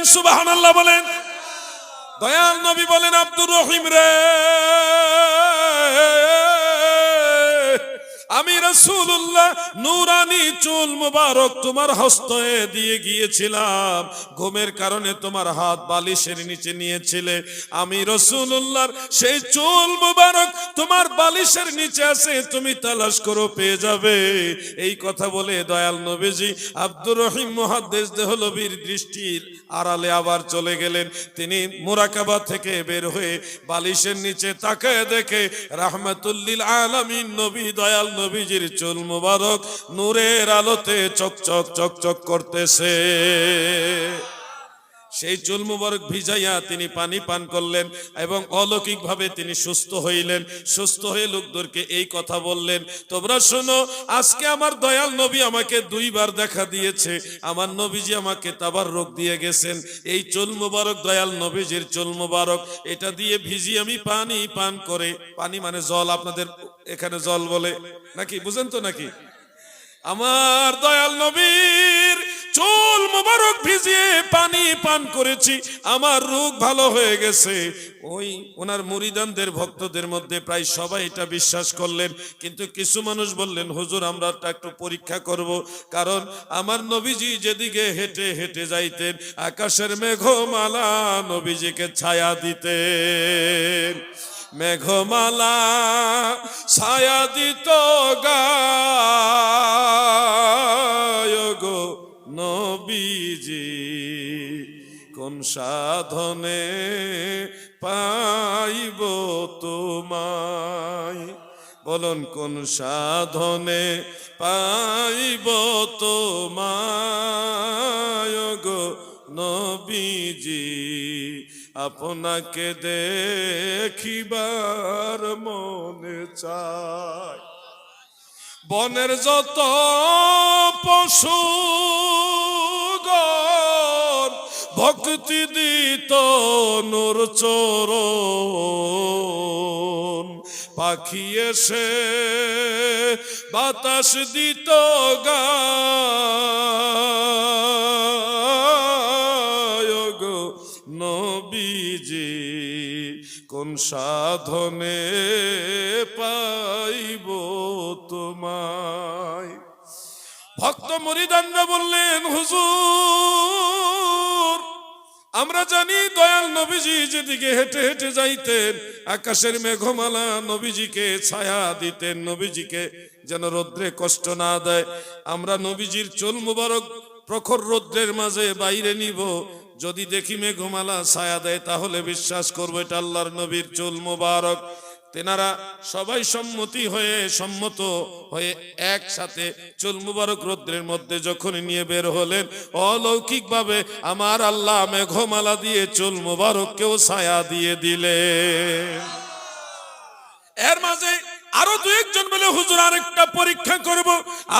দিবেন সুবাহান আল্লাহ বলেন। দয়াল নবী বলেন আব্দুর রহিম রে। আমি রসুল্লাহ নুরানি চুল মুবারক তোমার হস্তে দিয়ে গিয়েছিলাম। ঘুমের কারণে তোমার হাত বালিশের নিচে নিয়েছিলে। আমি রসুল্লাহর সেই চুল মুবারক তোমার বালিশের নিচে আছে, তুমি তালাশ করো পেয়ে যাবে। এই কথা বলে দয়াল নবীজি আব্দুর রহিম মহাদ্দেশ দেহলবীর দৃষ্টির আড়ালে আবার চলে গেলেন। তিনি মুরাকাবা থেকে বের হয়ে বালিশের নিচে তাকায় দেখে রাহমাতুল্লিল আলামিন নবী, দয়াল নবীজির চুল মুবারক নূরের আলোতে চকচক চকচক করতেছে। সেই চুল মুবারক ভিজাইয়া তিনি পানি পান করলেন এবং অলৌকিকভাবে তিনি সুস্থ হইলেন। সুস্থ হয়ে লোকদেরকে এই কথা বললেন, তোমরা শোনো, আজকে আমার দয়াল নবী আমাকে দুইবার দেখা দিয়েছে। আমার নবীজি আমাকে তাবার রোগ দিয়ে গেছেন। এই চুল মুবারক, দয়াল নবীজির চুল মুবারক, এটা দিয়ে ভিজি আমি পানি পান করে পানি মানে জল, আপনাদের এখানে জল বলে। নাকি? বুঝেন তো নাকি? আমার দয়াল নবীর চুল মোবারক ভিজিয়ে পানি পান করেছি, আমার রোগ ভালো হয়ে গেছে। ওই ওনার মুরিদানদের ভক্তদের মধ্যে প্রায় সবাই এটা বিশ্বাস করলেন, কিন্তু কিছু মানুষ বললেন, হুজুর, আমরা একটা পরীক্ষা করব। কারণ আমার নবীজি যেদিকে হেঁটে হেঁটে যাইতেন, আকাশের মেঘমালা নবীজিকে ছায়া দিতেন। মেঘমালা ছায়া দিত গো নবীজি। কোন সাধনে পাইব তোমায়? বলুন, কোন সাধনে পাইব তোমায় গো নবীজি? আপনাকে দেখিবার মনে চায় বনের যত পশু ভক্তি দিত নূর চরণ। পাখি এসে বাতাস দিত গায় কোন সাধনে পাইব তোমায়? ভক্ত মরিদানরা বললেন, হুজুর, আমরা জানি দয়াল নবীজি যেদিকে হেঁটে হেঁটে যাইতেন, আকাশের মেঘমালা নবীজিকে ছায়া দিতেন, নবীজিকে যেন রৌদ্রে কষ্ট না দেয়। আমরা নবীজির চুল মুবারক প্রখর রৌদ্রের মাঝে বাইরে নিব যদি দেখি মেঘমালা ছায়া দেয়, তাহলে বিশ্বাস করব এটা আল্লাহর নবীর চুল মুবারক। তেনারা সবাই সম্মতি হয়ে, সম্মত হয়ে একসাথে চুল মুবারক রৌদ্রের মধ্যে যখন নিয়ে বের হলেন, অলৌকিকভাবে আমার আল্লাহ মেঘমালা দিয়ে চুল মুবারককেও ছায়া দিয়ে দিলে এর মাঝে আরও দু একজন বলে, হুজুর, আরেকটা পরীক্ষা করব।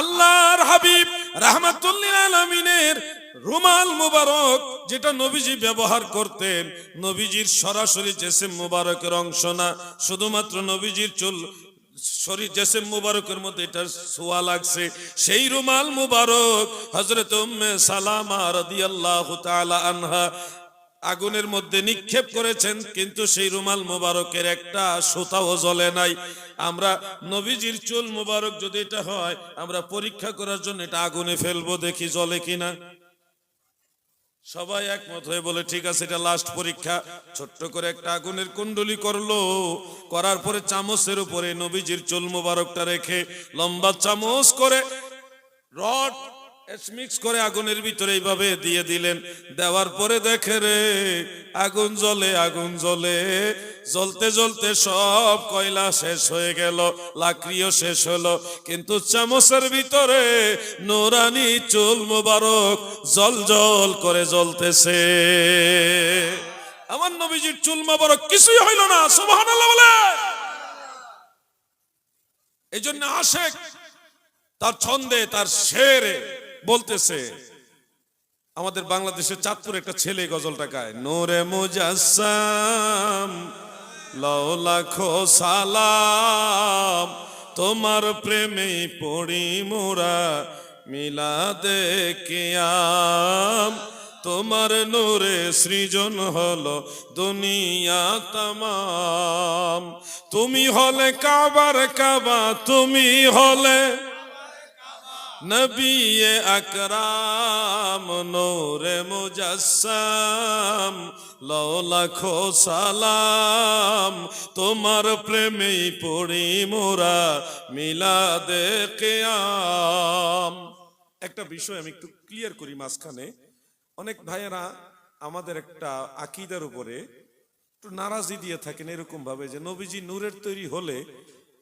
আল্লাহর হাবিব রাহমাতুল্লিল আলামিনের রুমাল মুবারক, যেটা নবীজি ব্যবহার করতেন, নবীজির সরাসরি জেসেম মুবারকের অংশ না। শুধুমাত্র নবীজির চুল শরীর জেসেম মুবারকের মধ্যে এটা সোয়া লাগছে। সেই রুমাল মুবারক হজরত উম্মে সালামা রাদিয়াল্লাহু আনহা আগুনের মধ্যে নিক্ষেপ করেছেন, কিন্তু সেই রুমাল মোবারকের একটা সুতাও জ্বলে নাই। আমরা নবীজির চুল মোবারক যদি এটা হয়, আমরা পরীক্ষা করার জন্য এটা আগুনে ফেলব দেখি জ্বলে কিনা। সবাই একমত হয়ে বলে, ঠিক আছে, এটা লাস্ট পরীক্ষা। ছোট্ট করে একটা আগুনের কুণ্ডলি করল। করার পরে চামচের উপরে নবীজির চুল মোবারকটা রেখে লম্বা চামচ করে রড মিক্স করে আগুনের ভিতরে এইভাবে দিয়ে দিলেন। দেওয়ার পরে দেখে রে, আগুন জ্বলে আগুন জ্বলে। জ্বলতে জ্বলতে সব কয়লা শেষ হয়ে গেল, লাকড়িও শেষ হলো। কিন্তু চামচের ভিতরে নোরানি চুল মোবারক জল জল করে জ্বলতেছে। আমার নবীজির চুল মোবারক কিছুই হইল না, সুবহানাল্লাহ বলে। এই জন্য আশেক তার ছন্দে, তার শেরে বলতেছে, আমাদের বাংলাদেশের চাঁদপুর একটা ছেলে গজলটা গায়, নোরে মুজাসসাম, লও লাখো সালাম, তোমার প্রেমে পড়ি মোরা মিলাদে কিয়াম, তোমার নূরে সৃজন হলো দুনিয়া তামাম, তুমি হলে কাবার কাবা, তুমি হলে নবী আকরাম নূরে মুজাসসাম, লও লাখো সালাম। তোমার প্রেমেই পড়ি মোরা মিলাদে কেয়াম। একটা বিষয় আমি একটু ক্লিয়ার করি মাঝখানে। অনেক ভাইয়েরা আমাদের একটা আকিদার উপরে একটু নারাজি দিয়ে থাকেন এরকম ভাবে যে নবীজি নূরের তৈরি হলে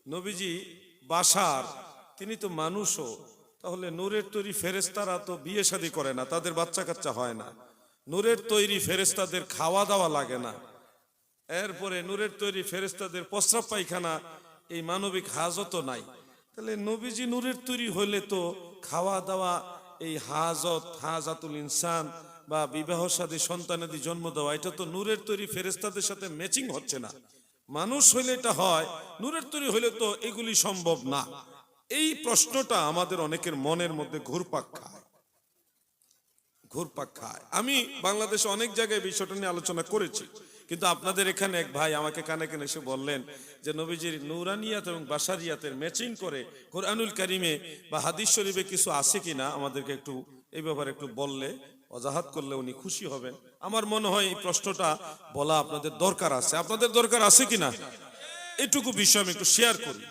নবীজি বাসার, তিনি তো মানুষও। তাহলে নূরের তৈরি ফেরেস্তারা তো বিয়ে শাদী করে না, তাদের বাচ্চা কাচ্চা হয় না। নূরের তৈরি ফেরেস্তাদের খাওয়া দাওয়া লাগে না। এরপরে নূরের তৈরি ফেরেস্তাদের প্রস্রাব পায়খানা, এই মানবিক হাজতও নাই। তাহলে নবীজি নূরের তৈরি হলে তো খাওয়া দাওয়া, এই হাজত, হাজাতুল ইনসান বা বিবাহ সাদী সন্তানাদি জন্ম দেওয়া, এটা তো নূরের তৈরি ফেরেস্তাদের সাথে ম্যাচিং হচ্ছে না। মানুষ হইলে এটা হয়, নূরের তৈরি হইলে তো এগুলি সম্ভব না। এই প্রশ্নটা আমাদের অনেকের মনের মধ্যে ঘুরপাক খায়। ঘুরপাক খায়। আমি বাংলাদেশে অনেক জায়গায় বিষয়টা নিয়ে আলোচনা করেছি, কিন্তু আপনাদের এখানে এক ভাই আমাকে কানে কানে এসে বললেন যে, নবীজির নুরানিয়াত এবং বাসারিয়াতের ম্যাচিং করে কোরআনুল কারিমে বা হাদিস শরীফে কিছু আছে কিনা আমাদেরকে একটু এই ব্যাপারে একটু বললে, অজাহাত করলে উনি খুশি হবেন। আমার মনে হয় এই প্রশ্নটা বলা আপনাদের দরকার আছে। আপনাদের দরকার আছে কিনা? এটুকু বিষয় আমি একটু শেয়ার করি।